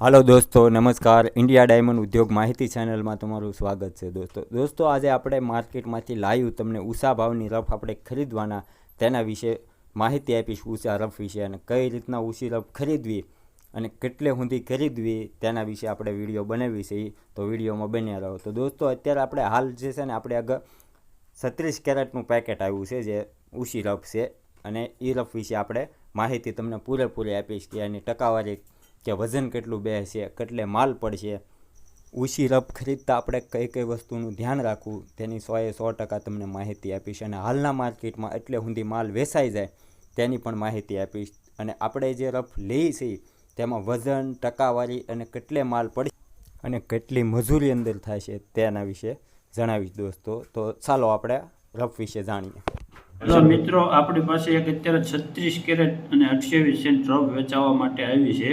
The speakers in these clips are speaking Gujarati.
હાલો દોસ્તો, નમસ્કાર. ઇન્ડિયા ડાયમંડ ઉદ્યોગ માહિતી ચેનલમાં તમારું સ્વાગત છે દોસ્તો. દોસ્તો, આજે આપણે માર્કેટમાંથી લાઈવ તમને ઉષા ભાવની રફ આપણે ખરીદવાના, તેના વિશે માહિતી આપીશ ઉષા રફ વિશે અને કઈ રીતના ઉષી રફ ખરીદવી અને કેટલે સુધી ખરીદવી તેના વિશે આપણે વીડિયો બનાવી છે તો વિડીયોમાં બન્યા રહો. તો દોસ્તો, અત્યારે આપણે હાલ જે છે ને, આપણે આગળ છત્રીસ કેરેટનું પેકેટ આવ્યું છે, જે ઉષી રફ છે. અને એ રફ વિશે આપણે માહિતી તમને પૂરેપૂરી આપીશ કે એની ટકાવારી કે વજન કેટલું બે છે, કેટલે માલ પડશે, ઉછી રફ ખરીદતા આપણે કઈ કઈ વસ્તુનું ધ્યાન રાખવું, તેની સોએ સો ટકા તમને માહિતી આપીશ અને હાલના માર્કેટમાં એટલે સુધી માલ વેચાઈ જાય તેની પણ માહિતી આપીશ. અને આપણે જે રફ લઈએ છીએ, તેમાં વજન, ટકાવારી અને કેટલે માલ પડે અને કેટલી મજૂરી અંદર થાય છે તેના વિશે જણાવીશ દોસ્તો. તો ચાલો આપણે રફ વિશે જાણીએ. હેલો મિત્રો, આપણી પાસે એક અત્યારે છત્રીસ કેરેટ અને અઠ્યાવીસ સેન્ટ રફ વેચાવા માટે આવી છે.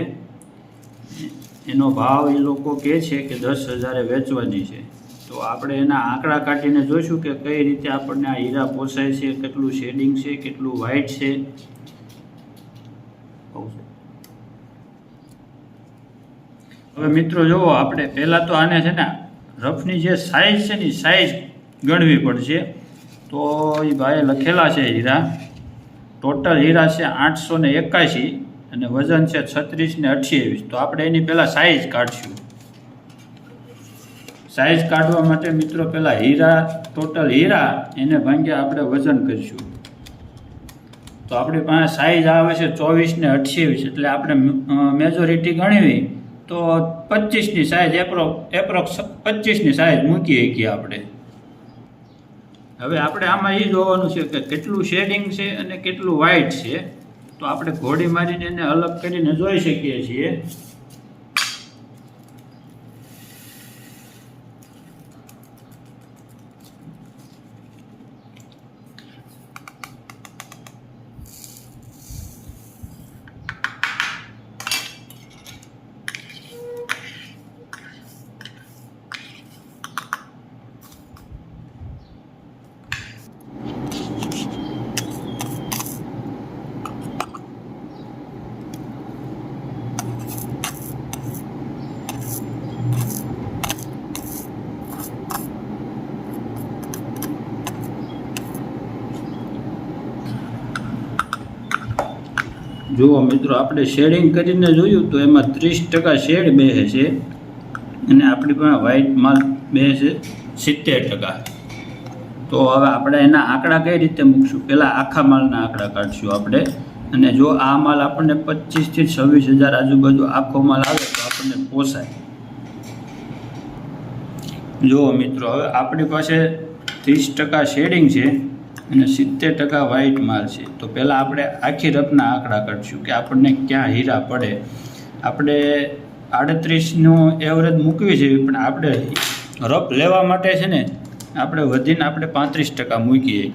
એનો ભાવ એ લોકો કહે છે કે દસ હજારે વેચવાની છે. તો આપણે એના આંકડા કાઢીને જોઈશું કે કઈ રીતે આપણને આ હીરા પોસાય છે, કેટલું શેડિંગ છે, કેટલું વ્હાઇટ છે. હવે મિત્રો જુઓ, આપણે પહેલાં તો આને છે ને રફની જે સાઇઝ છે ને સાઇઝ ગણવી પડશે. તો એ ભાઈએ લખેલા છે હીરા. ટોટલ હીરા છે આઠસો ને એકાશી. અને વજન છે છત્રીસ ને અઠ્યાવીસ. તો આપણે એની પહેલાં સાઇઝ કાઢશું. સાઇઝ કાઢવા માટે મિત્રો પહેલાં હીરા ટોટલ હીરા, એને ભાંગ્યા આપણે વજન કરીશું. તો આપણી પાસે સાઇઝ આવે છે ચોવીસ ને અઠ્યાવીસ, એટલે આપણે મેજોરિટી ગણવી, તો પચીસની સાઇઝ એપ્રો એપ્રોક્સ પચીસની સાઇઝ મૂકી શકીએ આપણે. હવે આપણે આમાં એ જોવાનું છે કે કેટલું શેડિંગ છે અને કેટલું વ્હાઇટ છે. તો આપણે ઘોડી મારીને એને અલગ કરીને જોઈ શકીએ છીએ. જુઓ મિત્રો, આપણે શેડિંગ કરીને જોયું તો એમાં ત્રીસ ટકા શેડ બેસે છે અને આપણી પાસે વ્હાઇટ માલ બેસે સિત્તેર ટકા. તો હવે આપણે એના આંકડા કઈ રીતે મૂકશું? પહેલાં આખા માલના આંકડા કાઢશું આપણે. અને જો આ માલ આપણને પચીસથી છવ્વીસ હજાર આજુબાજુ આખો માલ આવે તો આપણને પોસાય. જુઓ મિત્રો, હવે આપણી પાસે ત્રીસ ટકા શેડિંગ છે. અને સિત્તેર ટકા વ્હાઇટ માલ છે. તો પહેલાં આપણે આખી રફના આંકડા કાઢશું કે આપણને ક્યાં હીરા પડે. આપણે આડત્રીસનું એવરેજ મૂકવી છે, પણ આપણે રફ લેવા માટે છે ને, આપણે વધીને આપણે પાંત્રીસ ટકા મૂકીએ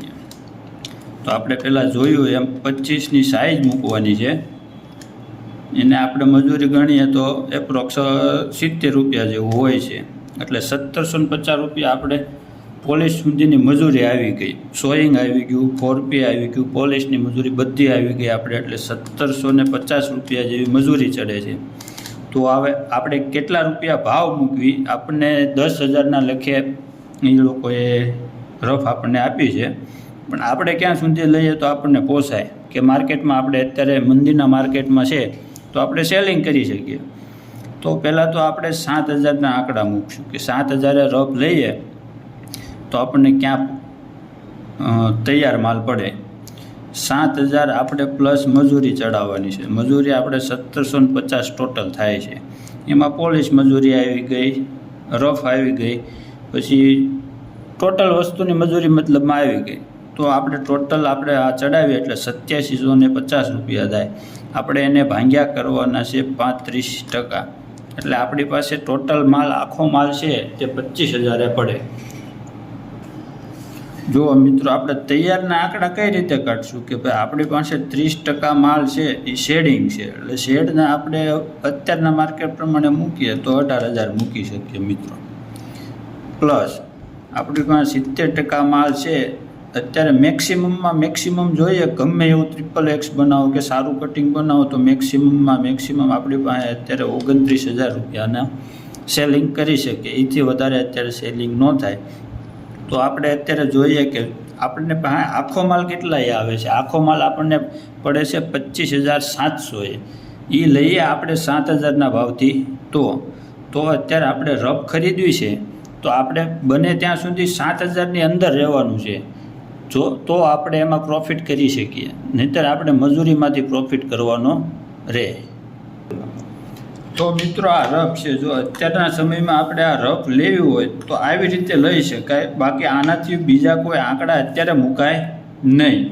તો આપણે પહેલાં જોયું એમ પચીસની સાઇઝ મૂકવાની છે. એને આપણે મજૂરી ગણીએ તો એપ્રોક્સ સિત્તેર રૂપિયા જેવું હોય છે. એટલે સત્તરસો ને પચાસ રૂપિયા આપણે પોલીસ સુધીની મજૂરી આવી ગઈ. સોઈંગ આવી ગયું ફોરપી આવી ગયું, પોલીસની મજૂરી બધી આવી ગઈ આપણે, એટલે સત્તરસો ને પચાસ રૂપિયા જેવી મજૂરી ચડે છે. તો હવે આપણે કેટલા રૂપિયા ભાવ મૂકવી? આપણને દસ હજારના લખે એ લોકોએ રફ આપણને આપી છે. પણ આપણે ક્યાં સુધી લઈએ તો આપણને પોસાય કે માર્કેટમાં આપણે અત્યારે મંદિરના માર્કેટમાં છે, તો આપણે સેલિંગ કરી શકીએ. તો પહેલાં તો આપણે સાત હજારના આંકડા મૂકશું કે સાત હજારે રફ લઈએ તો આપણને ક્યાં તૈયાર માલ પડે? સાત હજાર આપણે પ્લસ મજૂરી ચડાવવાની છે. મજૂરી આપણે સત્તરસો ને પચાસ ટોટલ થાય છે. એમાં પોલીસ મજૂરી આવી ગઈ રફ આવી ગઈ, પછી ટોટલ વસ્તુની મજૂરી મતલબમાં આવી ગઈ. તો આપણે ટોટલ આપણે આ ચડાવીએ એટલે સત્યાસીસો પચાસ રૂપિયા થાય. આપણે એને ભાંગ્યા કરવાના છે પાંત્રીસ ટકા. એટલે આપણી પાસે ટોટલ માલ, આખો માલ છે તે પચીસ હજારે પડે. જુઓ મિત્રો આપણે તૈયારના આંકડા કઈ રીતે કાઢશું કે ભાઈ આપણી પાસે ત્રીસ ટકા માલ છે, એ શેડિંગ છે. એટલે શેડને આપણે અત્યારના માર્કેટ પ્રમાણે મૂકીએ તો અઢાર હજાર મૂકી શકીએ મિત્રો. પ્લસ આપણી પાસે સિત્તેર ટકા માલ છે, અત્યારે મેક્સિમમમાં મેક્સિમમ જોઈએ, ગમે એવું ટ્રિપલ એક્સ બનાવો કે સારું કટિંગ બનાવો તો મેક્સિમમમાં મેક્સિમમ આપણી પાસે અત્યારે ઓગણત્રીસ હજાર રૂપિયાના સેલિંગ કરી શકીએ. એથી વધારે અત્યારે સેલિંગ ન થાય. તો આપણે અત્યારે જોઈએ કે આપણને આખો માલ કેટલાય આવે છે? આખો માલ આપણને પડે છે પચીસ હજાર સાતસોએ. એ લઈએ આપણે સાત હજારના ભાવથી તો. તો અત્યારે આપણે રફ ખરીદવી છે, તો આપણે બને ત્યાં સુધી સાત હજારની અંદર રહેવાનું છે. જો, તો આપણે એમાં પ્રોફિટ કરી શકીએ. નહીંતર આપણે મજૂરીમાંથી પ્રોફિટ કરવાનો રહે. તો મિત્રો આ રફ છે, જો અત્યારના સમયમાં આપણે આ રફ લેવી હોય તો આવી રીતે લઈ શકાય. બાકી આનાથી બીજા કોઈ આંકડા અત્યારે મુકાય નહીં.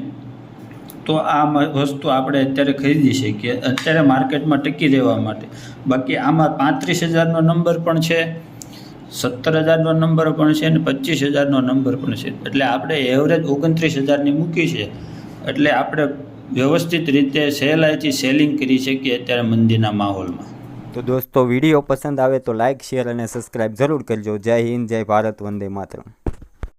તો આ વસ્તુ આપણે અત્યારે ખરીદી શકીએ. અત્યારે માર્કેટમાં ટકી રહેવા માટે. બાકી આમાં પાંત્રીસ હજારનો નંબર પણ છે, સત્તર હજારનો નંબર પણ છે અને પચીસ હજારનો નંબર પણ છે. એટલે આપણે એવરેજ ઓગણત્રીસ હજારની મૂકી છે. એટલે આપણે વ્યવસ્થિત રીતે સહેલાઈથી સેલિંગ કરી શકીએ અત્યારે મંદીના માહોલમાં. તો દોસ્તો વીડિયો પસંદ આવે તો લાઇક શેર અને સબસ્ક્રાઇબ જરૂર કરજો. જય હિન્દ, જય ભારત, વંદે માતરમ.